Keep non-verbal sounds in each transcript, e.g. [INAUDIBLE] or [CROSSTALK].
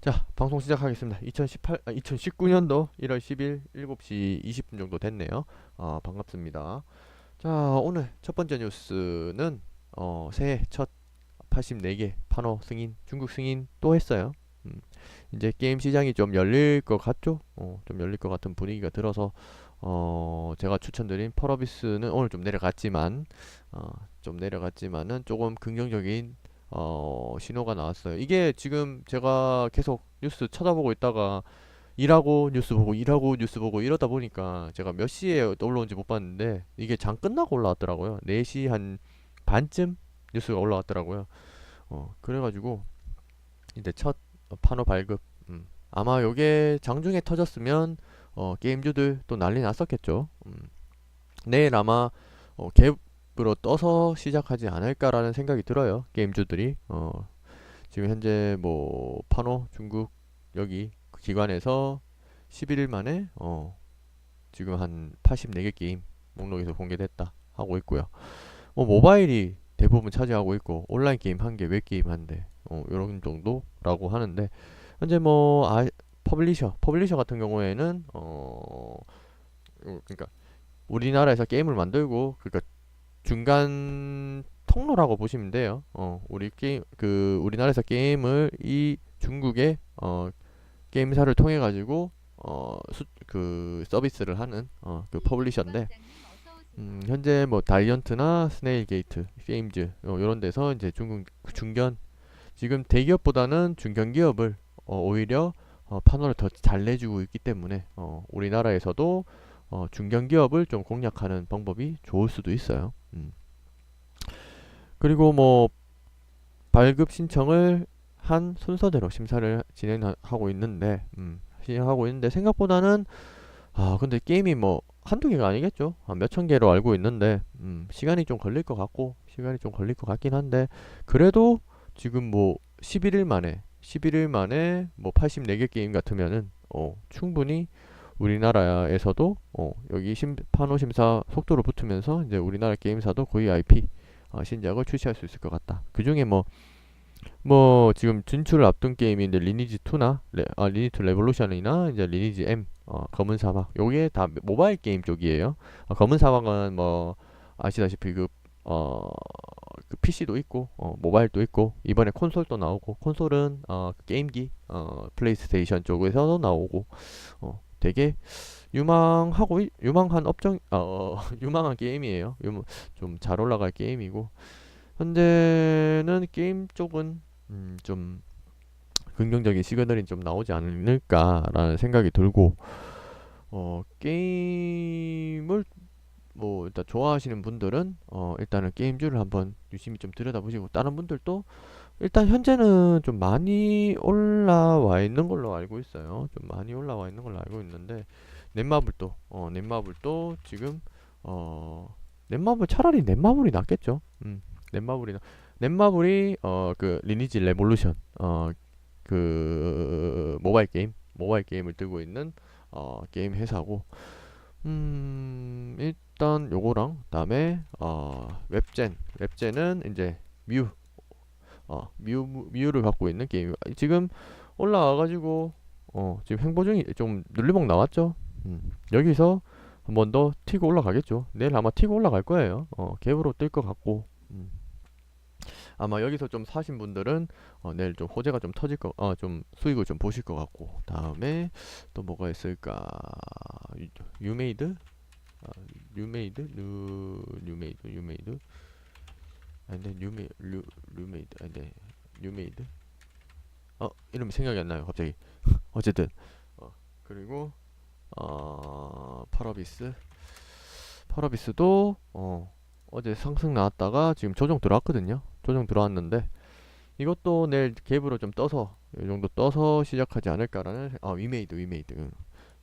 자, 방송 시작하겠습니다. 2018, 아, 2019년도 1월 10일 7시 20분 정도 됐네요. 아, 반갑습니다. 자, 오늘 첫 번째 뉴스는 어, 새해 첫 84개 판호 승인, 중국 승인 또 했어요. 음, 이제 게임 시장이 좀 열릴 것 같죠? 어, 좀 열릴 것 같은 분위기가 들어서 어, 제가 추천드린 펄어비스는 오늘 좀 내려갔지만 어, 좀 내려갔지만은 조금 긍정적인 어, 신호가 나왔어요. 이게 지금 제가 계속 뉴스 찾아보고 있다가 일하고 뉴스 보고 일하고 뉴스 보고 이러다 보니까 제가 몇 시에 올라온지 못 봤는데 이게 장 끝나고 올라왔더라고요. 4시 한 반쯤 뉴스가 올라왔더라고요. 어, 그래가지고 이제 첫 판호 발급 음. 아마 요게 장중에 터졌으면 어, 게임주들 또 난리 났었겠죠. 음. 내일 아마 어, 개, 120% 떠서 시작하지 않을까라는 생각이 들어요. 게임주들이. 어, 지금 현재 뭐, 파노, 중국, 여기 그 기관에서 11일 만에, 어, 지금 한 84개 게임 목록에서 공개됐다. 하고 있고요. 뭐, 모바일이 대부분 차지하고 있고, 온라인 게임 한 개, 웹게임 한 대, 어, 요런 정도라고 하는데, 현재 뭐, 아, 퍼블리셔, 퍼블리셔 같은 경우에는, 어, 그러니까, 우리나라에서 게임을 만들고 그러니까 중간 통로라고 보시면 돼요. 어, 우리 게임 그 우리나라에서 게임을 이 중국의 어, 게임사를 통해 가지고 어, 수, 그 서비스를 하는 어, 그 퍼블리셔인데 음, 현재 뭐 다이언트나 스네일 게이트, 게임즈 어, 이런 데서 이제 중국 중견 지금 대기업보다는 중견 기업을 어, 오히려 어, 판호를 더 잘 내주고 있기 때문에 어, 우리나라에서도 어, 중견 기업을 좀 공략하는 방법이 좋을 수도 있어요. 음. 그리고 뭐 발급 신청을 한 순서대로 심사를 진행하고 있는데 음, 진행하고 있는데 생각보다는 아 근데 게임이 뭐 한두 개가 아니겠죠. 한 몇천 개로 알고 있는데 음, 시간이 좀 걸릴 것 같고 시간이 좀 걸릴 것 같긴 한데 그래도 지금 뭐 11일 만에 11일 만에 뭐 84개 게임 같으면은 어, 충분히 우리나라에서도 어, 여기 심, 판호 심사 속도로 붙으면서 이제 우리나라 게임사도 VIP 어, 신작을 출시할 수 있을 것 같다. 그 중에 뭐, 뭐, 지금 진출을 앞둔 게임인데 리니지 2나, 레, 아, 리니지 2 레볼루션이나 이제 리니지 M, 어, 검은 사막. 요게 다 모바일 게임 쪽이에요. 어, 검은 사막은 뭐, 아시다시피 그, 어, 그 PC도 있고, 어, 모바일도 있고, 이번에 콘솔도 나오고, 콘솔은, 어, 그 게임기, 어, 플레이스테이션 쪽에서도 나오고, 어, 되게 유망하고 이- 유망한 업종 어, 어, [LAUGHS] 유망한 게임이에요. 좀 잘 올라갈 게임이고 현재는 게임 쪽은 음, 좀 긍정적인 시그널이 좀 나오지 않을까라는 생각이 들고 어, 게임을 뭐 일단 좋아하시는 분들은 어, 일단은 게임주를 한번 유심히 좀 들여다보시고 다른 분들도 일단 현재는 좀 많이 올라와 있는 걸로 알고 있어요. 좀 많이 올라와 있는 걸로 알고 있는데 넷마블도 어 넷마블도 지금 어 넷마블 차라리 넷마블이 낫겠죠. 음 넷마블이 나- 넷마블이 어 그 리니지 레볼루션 어 그 모바일 게임 모바일 게임을 들고 있는 어 게임 회사고 음 일단 요거랑 그다음에 어 웹젠 웹젠은 이제 뮤 어, 뮤, 뮤를 갖고 있는 게임. 지금 올라와가지고, 어, 지금 행보 중이, 좀 눌리목 나왔죠? 음, 여기서 한 번 더 튀고 올라가겠죠? 내일 아마 튀고 올라갈 거예요. 어, 갭으로 뜰것 같고, 음. 아마 여기서 좀 사신 분들은, 어, 내일 좀 호재가 좀 터질 거, 어, 좀 수익을 좀 보실 것 같고, 다음에 또 뭐가 있을까? 유, 유메이드? 아, 유메이드? 뉴, 뉴메이드? 유메이드? 아닌데 뉴메 류 류메이드 아닌데 뉴메이드? 어 이름이 생각이 안 나요 갑자기. [LAUGHS] 어쨌든. 어 그리고 어 파라비스. 파라비스도 어 어제 상승 나왔다가 지금 조정 들어왔거든요. 조정 들어왔는데 이것도 내일 갭으로 좀 떠서 이 정도 떠서 시작하지 않을까라는 아 위메이드 위메이드. 응.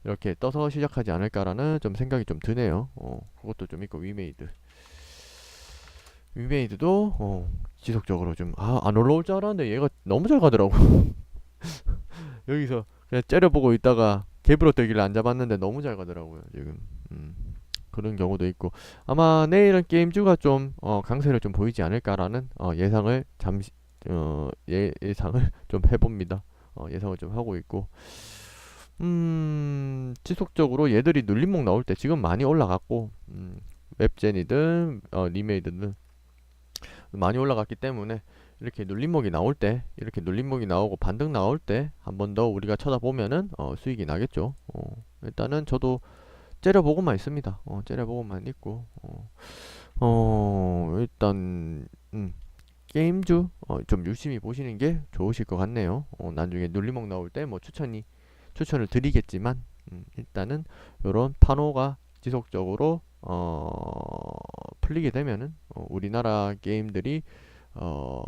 이렇게 떠서 시작하지 않을까라는 좀 생각이 좀 드네요. 어 그것도 좀 있고 위메이드 위메이드도 어, 지속적으로 좀 아 안 올라올 줄 알았는데 얘가 너무 잘 가더라고. [LAUGHS] 여기서 그냥 째려보고 있다가 갭으로 뜨길래 안 잡았는데 너무 잘 가더라고요 지금. 음, 그런 경우도 있고. 아마 내일은 게임주가 좀 어, 강세를 좀 보이지 않을까라는 어, 예상을 잠시 어, 예, 예상을 [LAUGHS] 좀 해봅니다. 어, 예상을 좀 하고 있고. 음 지속적으로 얘들이 눌림목 나올 때 지금 많이 올라갔고 음, 웹젠이든 어, 리메이드든 많이 올라갔기 때문에 이렇게 눌림목이 나올 때 이렇게 눌림목이 나오고 반등 나올 때 한 번 더 우리가 쳐다보면은 어, 수익이 나겠죠. 어, 일단은 저도 째려보고만 있습니다. 어, 째려보고만 있고 어, 어 일단 음, 게임주 어, 좀 유심히 보시는 게 좋으실 것 같네요. 어, 나중에 눌림목 나올 때 뭐 추천이 추천을 드리겠지만 음, 일단은 요런 판호가 지속적으로 어, 풀리게 되면은 어, 우리나라 게임들이 어,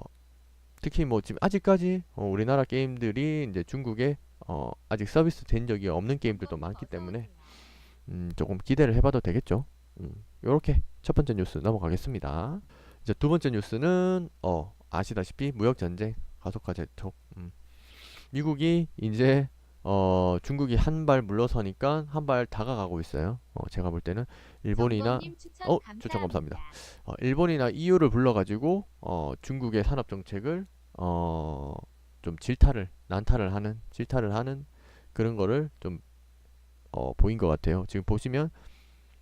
특히 뭐 지금 아직까지 어, 우리나라 게임들이 이제 중국에 어, 아직 서비스 된 적이 없는 게임들도 많기 때문에 음, 조금 기대를 해봐도 되겠죠. 음, 요렇게 첫 번째 뉴스 넘어가겠습니다. 이제 두 번째 뉴스는 어, 아시다시피 무역 전쟁 가속화 재 촉. 음, 미국이 이제 어, 중국이 한 발 물러서니까 한 발 다가가고 있어요. 어, 제가 볼 때는 일본이나 추천 어, 추천 감사합니다. 어, 일본이나 EU를 불러가지고 어, 중국의 산업 정책을 어, 좀 질타를 난타를 하는 질타를 하는 그런 거를 좀 어, 보인 것 같아요. 지금 보시면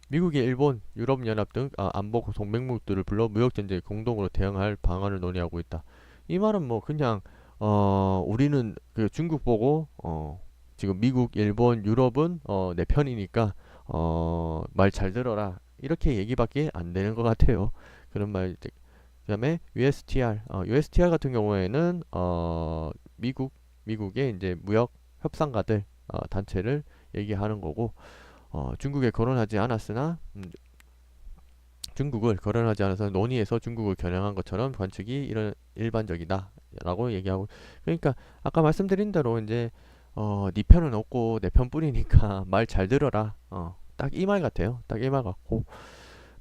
미국이 일본, 유럽 연합 등 아, 안보 동맹국들을 불러 무역 전쟁에 공동으로 대응할 방안을 논의하고 있다. 이 말은 뭐 그냥 어, 우리는 그 중국 보고 어, 지금 미국, 일본, 유럽은 어, 내 편이니까 어, 말 잘 들어라. 이렇게 얘기밖에 안 되는 것 같아요. 그런 말 이제 그다음에 USTR, 어, USTR 같은 경우에는 어, 미국 미국의 이제 무역 협상가들 어, 단체를 얘기하는 거고 어, 중국에 거론하지 않았으나 음, 중국을 거론하지 않아서 논의해서 중국을 겨냥한 것처럼 관측이 이런 일반적이다라고 얘기하고 그러니까 아까 말씀드린 대로 이제 어, 네 편은 없고 내 편뿐이니까 [LAUGHS] 말 잘 들어라. 어, 딱 이 말 같아요. 딱 이 말 같고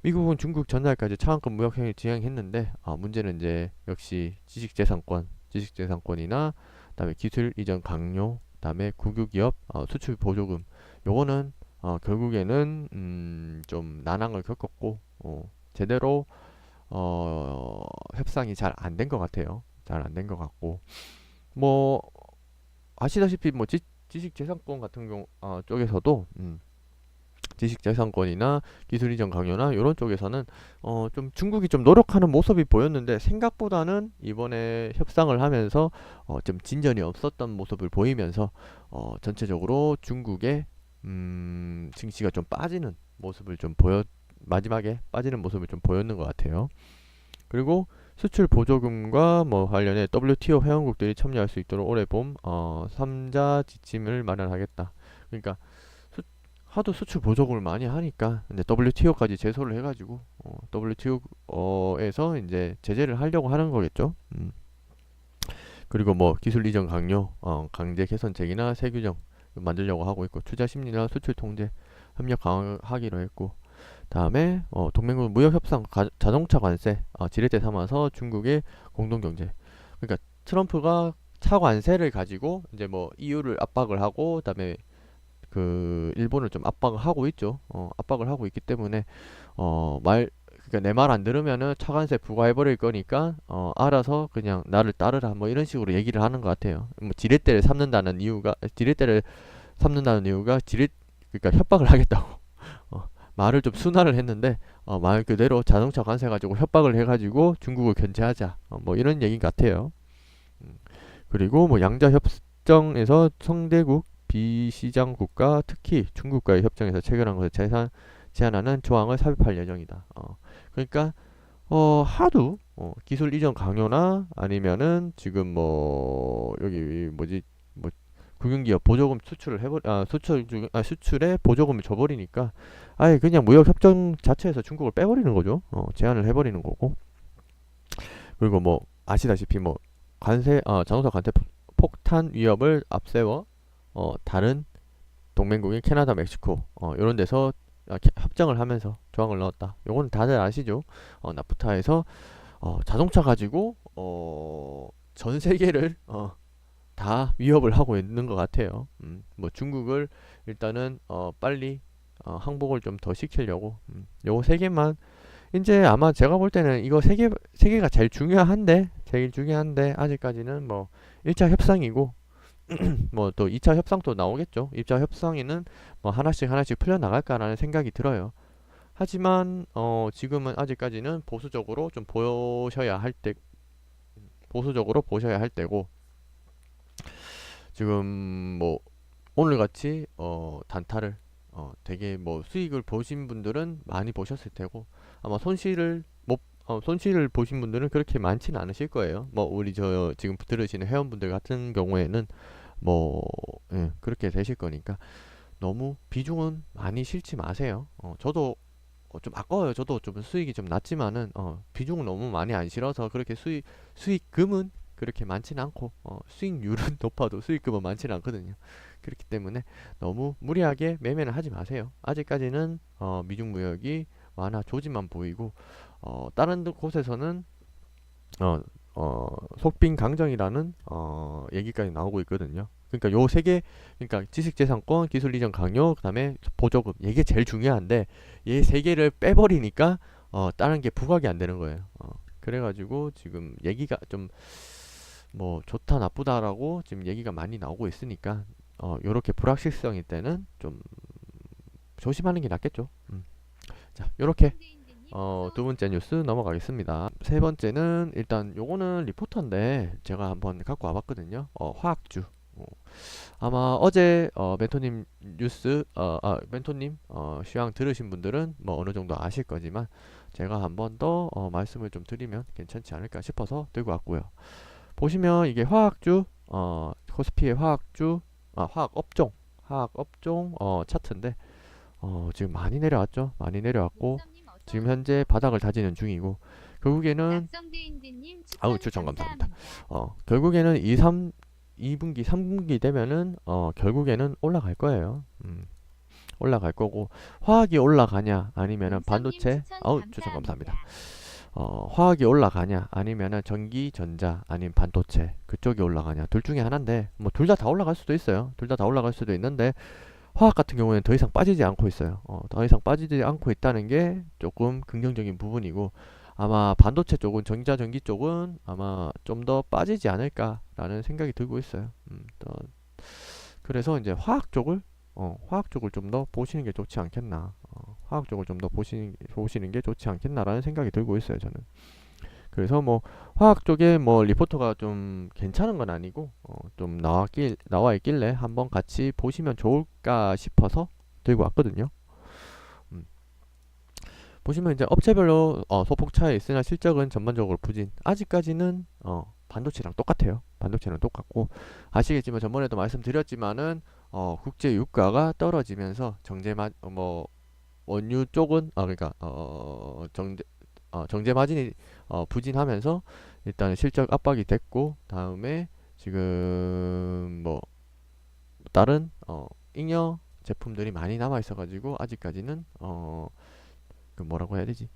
미국은 중국 전날까지 차원권 무역행위 진행했는데 어, 문제는 이제 역시 지식재산권, 지식재산권이나 그다음에 기술 이전 강요, 그다음에 국유기업 어, 수출 보조금 요거는 어, 결국에는 음, 좀 난항을 겪었고 어, 제대로 어, 협상이 잘 안 된 것 같아요. 잘 안 된 것 같고 뭐 아시다시피 뭐 지, 지식재산권 같은 경우 어, 쪽에서도 음, 지식재산권이나 기술 이전 강요나 이런 쪽에서는 어, 좀 중국이 좀 노력하는 모습이 보였는데 생각보다는 이번에 협상을 하면서 어, 좀 진전이 없었던 모습을 보이면서 어, 전체적으로 중국의 음, 증시가 좀 빠지는 모습을 좀 보여 마지막에 빠지는 모습을 좀 보였는 것 같아요. 그리고 수출 보조금과 뭐 관련해 WTO 회원국들이 참여할 수 있도록 올해 봄 어, 3자 지침을 마련하겠다. 그러니까 수, 하도 수출 보조금을 많이 하니까 이제 WTO까지 제소를 해가지고 어, WTO에서 이제 제재를 하려고 하는 거겠죠. 음. 그리고 뭐 기술 이전 강요, 어, 강제 개선책이나 새 규정 만들려고 하고 있고 투자 심리나 수출 통제 협력 강화하기로 했고 다음에 어, 동맹국 무역 협상 가, 자동차 관세 어, 지렛대 삼아서 중국의 공동 경제. 그러니까 트럼프가 차 관세를 가지고 이제 뭐 EU를 압박을 하고 그다음에 그 일본을 좀 압박을 하고 있죠. 어, 압박을 하고 있기 때문에 어, 말 그러니까 내 말 안 들으면은 차관세 부과해 버릴 거니까 어, 알아서 그냥 나를 따르라 뭐 이런 식으로 얘기를 하는 것 같아요. 뭐 지렛대를 삼는다는 이유가 지렛대를 삼는다는 이유가 지렛 그러니까 협박을 [LAUGHS] 하겠다고. 어, 말을 좀 순화를 했는데 어, 말 그대로 자동차 관세 가지고 협박을 해가지고 중국을 견제하자 어, 뭐 이런 얘기 같아요. 음, 그리고 뭐 양자 협정에서 성대국 비시장 국가 특히 중국과의 협정에서 체결한 것을 재산 제한하는 조항을 삽입할 예정이다. 어, 그러니까 어, 하도 어, 기술 이전 강요나 아니면은 지금 뭐 여기 뭐지 뭐 국영기업 보조금 수출을 해버 아 수출 중아 수출에 보조금을 줘버리니까 아예 그냥 무역 협정 자체에서 중국을 빼버리는 거죠. 어, 제한을 해버리는 거고. 그리고 뭐 아시다시피 뭐 관세 어, 자동차 관세 폭탄 위협을 앞세워 어, 다른 동맹국인 캐나다, 멕시코 어, 이런 데서 아, 협정을 하면서 조항을 넣었다. 요거는 다들 아시죠? 어, 나프타에서 어, 자동차 가지고 어, 전 세계를 어, 다 위협을 하고 있는 것 같아요. 음, 뭐 중국을 일단은 어, 빨리 어, 항복을 좀 더 시키려고 음, 요거 세 개만 이제 아마 제가 볼 때는 이거 세 개 세 개가 제일 중요한데 제일 중요한데 아직까지는 뭐 1차 협상이고 [CLEARS THROAT] 뭐 또 2차 협상도 나오겠죠. 2차 협상에는 뭐 하나씩 하나씩 풀려 나갈까라는 생각이 들어요. 하지만 어 지금은 아직까지는 보수적으로 좀 보셔야 할 때 보수적으로 보셔야 할 때고 지금 뭐 오늘 같이 어 단타를 어 되게 뭐 수익을 보신 분들은 많이 보셨을 테고 아마 손실을 못 어, 손실을 보신 분들은 그렇게 많지는 않으실 거예요. 뭐 우리 저 지금 들으시는 회원분들 같은 경우에는 뭐 예, 그렇게 되실 거니까 너무 비중은 많이 실지 마세요. 어, 저도 어, 좀 아까워요. 저도 좀 수익이 좀 낮지만은 어, 비중을 너무 많이 안 실어서 그렇게 수익 수익금은 그렇게 많지는 않고 어, 수익률은 [LAUGHS] 높아도 수익금은 많지는 않거든요. 그렇기 때문에 너무 무리하게 매매는 하지 마세요. 아직까지는 어, 미중무역이 완화 조짐만 보이고 어, 다른 데- 곳에서는 어, 어, 속빈 강정이라는 어, 얘기까지 나오고 있거든요. 그러니까 요 세 개, 그러니까 지식재산권, 기술이전 강요, 그다음에 보조금 이게 제일 중요한데 얘 세 개를 빼버리니까 어, 다른 게 부각이 안 되는 거예요. 어, 그래가지고 지금 얘기가 좀 뭐 좋다 나쁘다라고 지금 얘기가 많이 나오고 있으니까 어, 요렇게 불확실성일 때는 좀 조심하는 게 낫겠죠. 음. 자, 요렇게 어, 두 번째 뉴스 넘어가겠습니다. 세 번째는 일단 요거는 리포터인데 제가 한번 갖고 와봤거든요. 어, 화학주. 어, 아마 어제 어, 멘토님 뉴스, 어, 아, 멘토님 어, 시황 들으신 분들은 뭐 어느 정도 아실 거지만 제가 한번 더 어, 말씀을 좀 드리면 괜찮지 않을까 싶어서 들고 왔고요. 보시면 이게 화학주, 어, 코스피의 화학주, 아, 화학 업종, 화학 업종 어, 차트인데 어, 지금 많이 내려왔죠. 많이 내려왔고 지금 현재 바닥을 다지는 중이고 결국에는 아우 추천 감사합니다. 어 결국에는 2, 3 2분기, 3분기 되면은 어 결국에는 올라갈 거예요. 음. 올라갈 거고 화학이 올라가냐 아니면은 반도체 아우 추천 감사합니다. 어 화학이 올라가냐 아니면은 전기 전자 아니면 반도체 그쪽이 올라가냐 둘 중에 하나인데 뭐 둘 다다 올라갈 수도 있어요. 둘다다 올라갈 수도 있는데 화학 같은 경우에는 더 이상 빠지지 않고 있어요. 어, 더 이상 빠지지 않고 있다는 게 조금 긍정적인 부분이고 아마 반도체 쪽은 전기자 전기 쪽은 아마 좀 더 빠지지 않을까라는 생각이 들고 있어요. 음, 또 그래서 이제 화학 쪽을 어, 화학 쪽을 좀 더 보시는 게 좋지 않겠나. 어, 화학 쪽을 좀더 보시는 보시는 게 좋지 않겠나라는 생각이 들고 있어요. 저는. 그래서 뭐 화학 쪽에 뭐 리포터가 좀 괜찮은 건 아니고 어, 좀 나왔길 나와 있길래 한번 같이 보시면 좋을까 싶어서 들고 왔거든요. 음. 보시면 이제 업체별로 어, 소폭 차에 있으나 실적은 전반적으로 부진. 아직까지는 어, 반도체랑 똑같아요. 반도체랑 똑같고 아시겠지만 전번에도 말씀드렸지만은 어, 국제 유가가 떨어지면서 정제 마, 어, 뭐 원유 쪽은 아 그러니까 어, 정제 어, 정제 마진이 어, 부진하면서 일단 실적 압박이 됐고 다음에 지금 뭐 다른 어, 잉여 제품들이 많이 남아 있어 가지고 아직까지는 어, 그 뭐라고 해야 되지?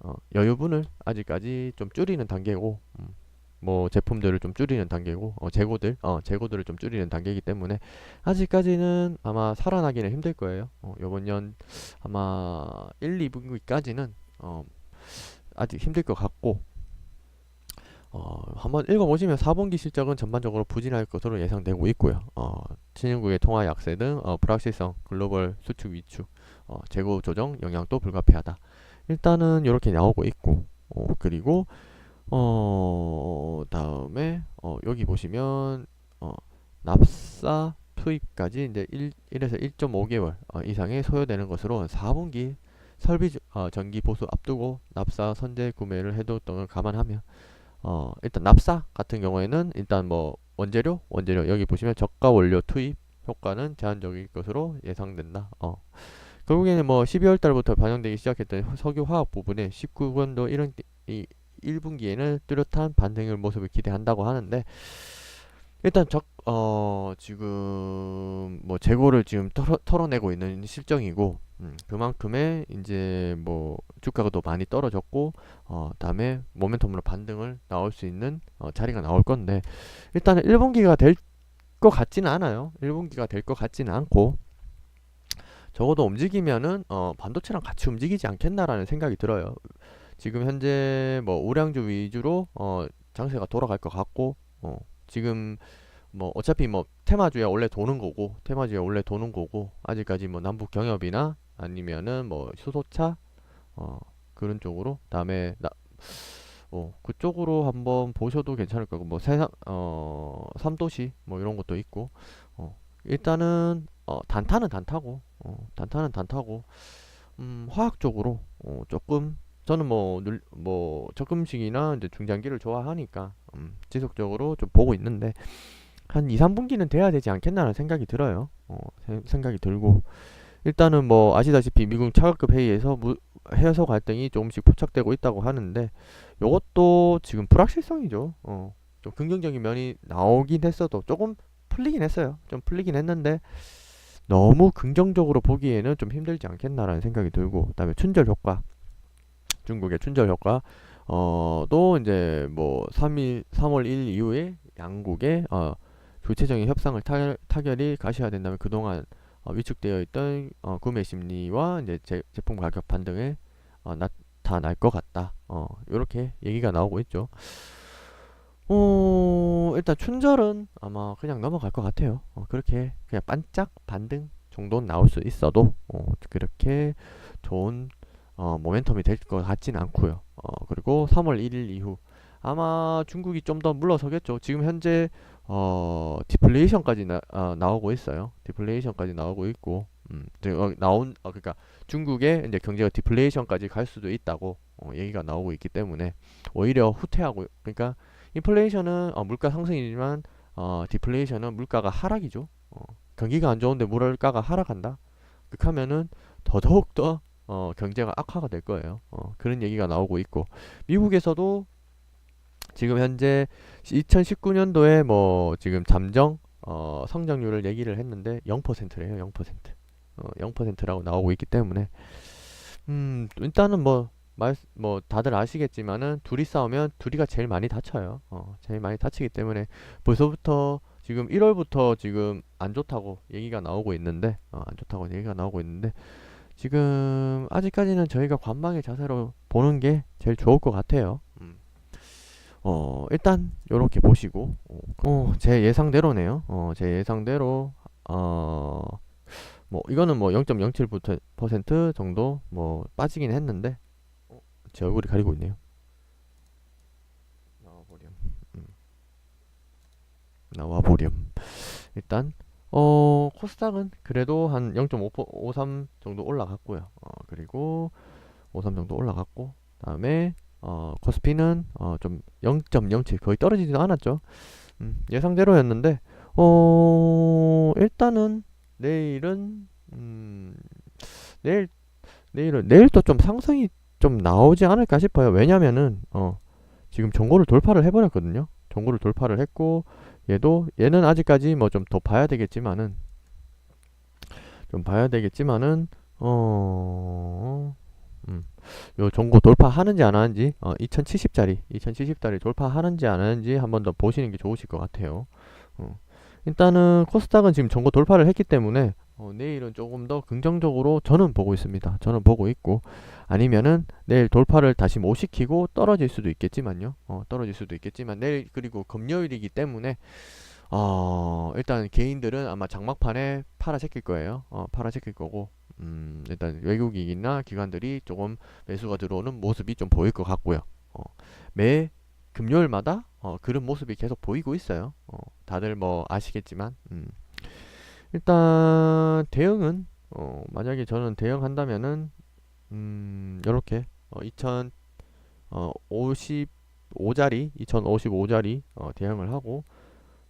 어, 여유분을 아직까지 좀 줄이는 단계고 음, 뭐 제품들을 좀 줄이는 단계고 어, 재고들 어, 재고들을 좀 줄이는 단계이기 때문에 아직까지는 아마 살아나기는 힘들 거예요. 어, 요번 년 아마 1, 2분기까지는 어, 아직 힘들 것 같고 어, 한번 읽어보시면 4분기 실적은 전반적으로 부진할 것으로 예상되고 있고요. 어, 신흥국의 통화 약세 등 어, 불확실성, 글로벌 수축 위축, 어, 재고 조정 영향도 불가피하다. 일단은 이렇게 나오고 있고 어, 그리고 어, 다음에 어, 여기 보시면 어, 납사 투입까지 이제 1, 1에서 1.5개월 어, 이상의 소요되는 것으로 4분기 설비 주- 어, 전기 보수 앞두고 납사 선제 구매를 해뒀던 걸 감안하면 어, 일단 납사 같은 경우에는 일단 뭐 원재료 원재료 여기 보시면 저가 원료 투입 효과는 제한적일 것으로 예상된다. 어. 결국에는 뭐 12월 달부터 반영되기 시작했던 석유 화학 부분에 19번도 이런 이 1분기에는 뚜렷한 반등의 모습을 기대한다고 하는데 일단 적, 어, 지금 뭐 재고를 지금 털어, 털어내고 있는 실정이고 음, 그만큼의 이제 뭐 주가가 또 많이 떨어졌고 어, 다음에 모멘텀으로 반등을 나올 수 있는 어, 자리가 나올 건데 일단은 1분기가 될 것 같지는 않아요. 1분기가 될 것 같지는 않고 적어도 움직이면은 어, 반도체랑 같이 움직이지 않겠나라는 생각이 들어요. 지금 현재 뭐 우량주 위주로 어, 장세가 돌아갈 것 같고 어, 지금 뭐 어차피 뭐 테마주에 원래 도는 거고 테마주에 원래 도는 거고 아직까지 뭐 남북 경협이나 아니면은 뭐 수소차 어 그런 쪽으로 다음에 나 어, 그쪽으로 한번 보셔도 괜찮을 거고 뭐 세상 어 삼도시 뭐 이런 것도 있고 어 일단은 어 단타는 단타고 어 단타는 단타고 음 화학 쪽으로 어 조금 저는 뭐, 늘, 뭐, 적금식이나 이제 중장기를 좋아하니까, 음, 지속적으로 좀 보고 있는데, 한 2, 3분기는 돼야 되지 않겠나라는 생각이 들어요. 어, 세- 생각이 들고. 일단은 뭐, 아시다시피 미국 차관급 회의에서 무, 해서 갈등이 조금씩 포착되고 있다고 하는데, 요것도 지금 불확실성이죠. 어, 좀 긍정적인 면이 나오긴 했어도, 조금 풀리긴 했어요. 좀 풀리긴 했는데, 너무 긍정적으로 보기에는 좀 힘들지 않겠나라는 생각이 들고, 그 다음에 춘절 효과. 중국의 춘절 효과 어또 이제 뭐 3일 3월 1일 이후에 양국의 어 구체적인 협상을 타, 타결이 가셔야 된다면 그동안 어, 위축되어 있던 어, 구매 심리와 이제 제, 제품 가격 반등에 어, 나타날 것 같다. 어 요렇게 얘기가 나오고 있죠. 어 일단 춘절은 아마 그냥 넘어갈 것 같아요. 어, 그렇게 그냥 반짝 반등 정도는 나올 수 있어도 어, 그렇게 좋은 어, 모멘텀이 될 것 같진 않고요. 어, 그리고 3월 1일 이후 아마 중국이 좀 더 물러서겠죠. 지금 현재 어, 디플레이션까지 나, 아, 나오고 있어요. 디플레이션까지 나오고 있고, 음, 어, 나온 어, 그러니까 중국의 이제 경제가 디플레이션까지 갈 수도 있다고 어, 얘기가 나오고 있기 때문에 오히려 후퇴하고, 그러니까 인플레이션은 어, 물가 상승이지만 어, 디플레이션은 물가가 하락이죠. 어, 경기가 안 좋은데 물가가 하락한다. 그렇게 하면은 더더욱 더 어, 경제가 악화가 될 거예요. 어, 그런 얘기가 나오고 있고 미국에서도 지금 현재 2019년도에 뭐 지금 잠정 어, 성장률을 얘기를 했는데 0%래요. 0%. 어, 0%라고 나오고 있기 때문에 음, 일단은 뭐 말, 뭐 다들 아시겠지만은 둘이 싸우면 둘이가 제일 많이 다쳐요. 어, 제일 많이 다치기 때문에 벌써부터 지금 1월부터 지금 안 좋다고 얘기가 나오고 있는데 어, 안 좋다고 얘기가 나오고 있는데 지금 아직까지는 저희가 관망의 자세로 보는 게 제일 좋을 것 같아요. 음. 어, 일단 요렇게 보시고 어, 어, 제 예상대로네요. 어, 제 예상대로 어, 뭐 이거는 뭐 0.07% 정도 뭐 빠지긴 했는데 어, 제 얼굴이 가리고 있네요. 나와보렴. 음. 나와보렴. 일단 어, 코스닥은 그래도 한 0.53 정도 올라갔고요. 어, 그리고 53 정도 올라갔고, 다음에 어, 코스피는 어, 좀 0.07 거의 떨어지지도 않았죠. 음, 예상대로였는데, 어, 일단은 내일은 음, 내일 내일은 내일 또좀 상승이 좀 나오지 않을까 싶어요. 왜냐면은 어, 지금 종고를 돌파를 해버렸거든요. 종고를 돌파를 했고 얘도 얘는 아직까지 뭐 좀 더 봐야 되겠지만은 좀 봐야 되겠지만은 어, 음, 요 종고 돌파하는지 안 하는지 어, 2070짜리 2070짜리 돌파하는지 안 하는지 한 번 더 보시는 게 좋으실 것 같아요. 어. 일단은 코스닥은 지금 종고 돌파를 했기 때문에 어, 내일은 조금 더 긍정적으로 저는 보고 있습니다. 저는 보고 있고 아니면은 내일 돌파를 다시 못 시키고 떨어질 수도 있겠지만요. 어, 떨어질 수도 있겠지만 내일 그리고 금요일이기 때문에 어, 일단 개인들은 아마 장막판에 팔아 제낄 거예요. 어, 팔아 제낄 거고 음, 일단 외국인이나 기관들이 조금 매수가 들어오는 모습이 좀 보일 것 같고요. 어, 매 금요일마다 어, 그런 모습이 계속 보이고 있어요. 어, 다들 뭐 아시겠지만 음. 일단 대응은 어, 만약에 저는 대응한다면은 음, 요렇게 어, 2055자리 2055자리 어, 대응을 하고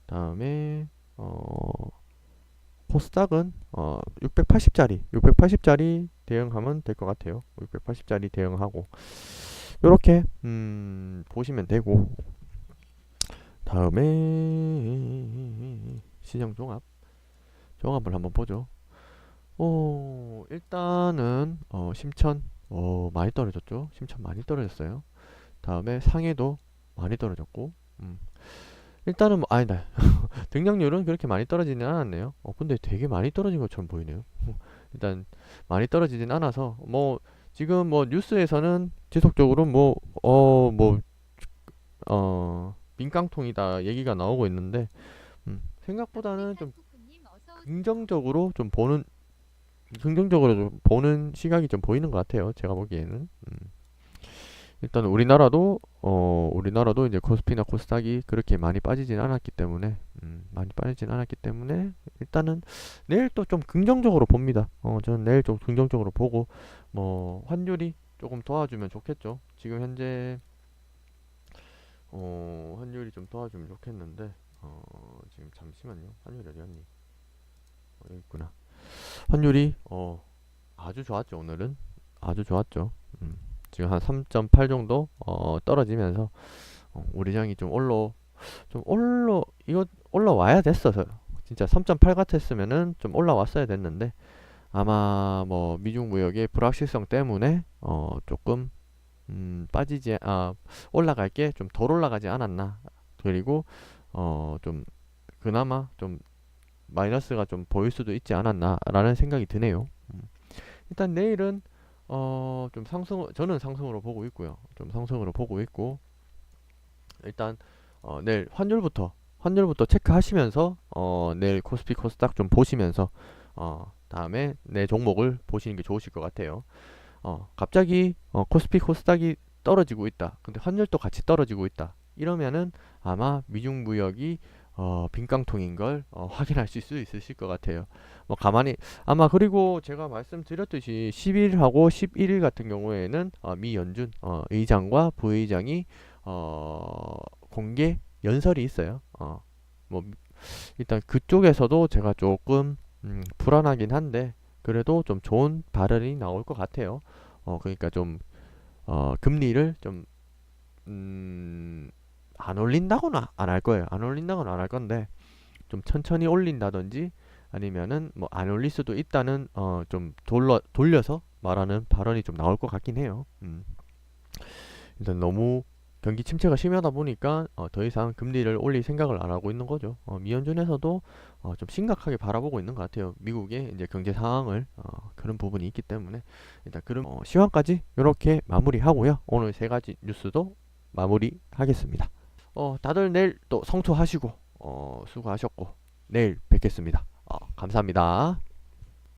다음에 어, 코스닥은 어, 680짜리 680짜리 대응하면 될 것 같아요. 680짜리 대응하고. 요렇게 음, 보시면 되고. 다음에 시장 종합 종합을 한번 보죠. 어, 일단은 어, 심천 어, 많이 떨어졌죠. 심천 많이 떨어졌어요. 다음에 상해도 많이 떨어졌고 음. 일단은 뭐 아니다. [LAUGHS] 등락률은 그렇게 많이 떨어지진 않았네요. 어, 근데 되게 많이 떨어진 것처럼 보이네요. [LAUGHS] 일단 많이 떨어지진 않아서 뭐 지금 뭐 뉴스에서는 지속적으로 뭐 어 뭐 어 민깡통이다 얘기가 나오고 있는데 음, 생각보다는 좀 긍정적으로 좀 보는 긍정적으로 좀 보는 시각이 좀 보이는 것 같아요. 제가 보기에는 음. 일단 우리나라도 어 우리나라도 이제 코스피나 코스닥이 그렇게 많이 빠지진 않았기 때문에 음, 많이 빠지진 않았기 때문에 일단은 내일 또 좀 긍정적으로 봅니다. 어 저는 내일 좀 긍정적으로 보고 뭐 환율이 조금 도와주면 좋겠죠. 지금 현재 어 환율이 좀 도와주면 좋겠는데 어 지금 잠시만요. 환율이 어디 갔니? 어, 여기 있구나. 환율이 어 아주 좋았죠. 오늘은 아주 좋았죠. 음, 지금 한 3.8 정도 어 떨어지면서 어, 우리 장이 좀 올라 좀 올라 이거 올라와야 됐어요. 진짜 3.8 같았으면은 좀 올라왔어야 됐는데 아마 뭐 미중 무역의 불확실성 때문에 어 조금 음 빠지지 아 올라갈 게 좀 덜 올라가지 않았나 그리고 어 좀 그나마 좀 마이너스가 좀 보일 수도 있지 않았나라는 생각이 드네요. 음. 일단 내일은 어 좀 상승 저는 상승으로 보고 있고요. 좀 상승으로 보고 있고 일단 어 내일 환율부터 환율부터 체크하시면서 어 내일 코스피 코스닥 좀 보시면서 어 다음에 내 종목을 보시는 게 좋으실 것 같아요. 어 갑자기 어 코스피 코스닥이 떨어지고 있다. 근데 환율도 같이 떨어지고 있다. 이러면은 아마 미중 무역이 어, 빈깡통인 걸 어, 확인하실 수 있으실 것 같아요. 뭐 가만히 아마 그리고 제가 말씀드렸듯이 11일하고 11일 같은 경우에는 어, 미 연준 어, 의장과 부의장이 어, 공개 연설이 있어요. 어, 뭐 일단 그쪽에서도 제가 조금 음, 불안하긴 한데 그래도 좀 좋은 발언이 나올 것 같아요. 어, 그러니까 좀 어, 금리를 좀 음, 안 올린다고는 안할 거예요. 안 올린다고는 안할 건데 좀 천천히 올린다든지 아니면은 뭐 안 올릴 수도 있다는 어 좀 돌려 돌려서 말하는 발언이 좀 나올 것 같긴 해요. 음. 일단 너무 경기 침체가 심하다 보니까 어, 더 이상 금리를 올릴 생각을 안 하고 있는 거죠. 어, 미연준에서도 어, 좀 심각하게 바라보고 있는 것 같아요. 미국의 이제 경제 상황을 어, 그런 부분이 있기 때문에 일단 그럼 어, 시황까지 이렇게 마무리하고요. 오늘 세 가지 뉴스도 마무리하겠습니다. 어, 다들 내일 또 성투하시고 어, 수고하셨고 내일 뵙겠습니다. 어, 감사합니다.